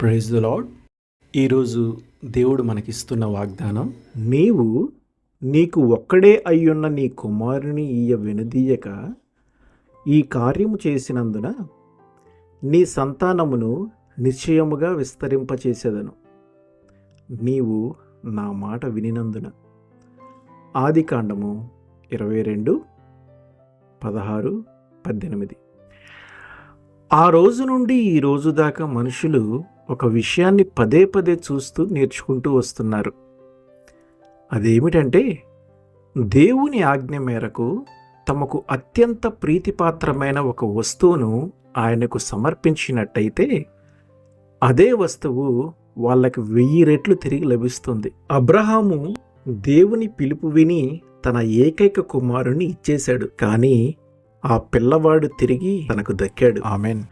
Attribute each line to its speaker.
Speaker 1: Praise the lord ఈరోజు దేవుడు మనకిస్తున్న వాగ్దానం
Speaker 2: నీవు నీకు ఒక్కడే అయ్యున్న నీ కుమారుని ఈయ వెనుదీయక. ఈ కార్యము చేసినందున నీ సంతానమును నిశ్చయముగా విస్తరింపచేసేదను. నీవు నా మాట వినినందున. ఆది కాండము ఇరవై రెండు పదహారు పద్దెనిమిది. ఆ రోజు నుండి ఈ రోజు దాకా మనుషులు ఒక విషయాన్ని పదే పదే చూస్తూ నేర్చుకుంటూ వస్తున్నారు. అదేమిటంటే దేవుని ఆజ్ఞ మేరకు తమకు అత్యంత ప్రీతిపాత్రమైన ఒక వస్తువును ఆయనకు సమర్పించినట్టయితే అదే వస్తువు వాళ్ళకి వెయ్యి రెట్లు తిరిగి లభిస్తుంది. అబ్రహాము దేవుని పిలుపు విని తన ఏకైక కుమారుని ఇచ్చేశాడు. కానీ ఆ పిల్లవాడు తిరిగి తనకు దక్కాడు.
Speaker 1: ఆమెన్.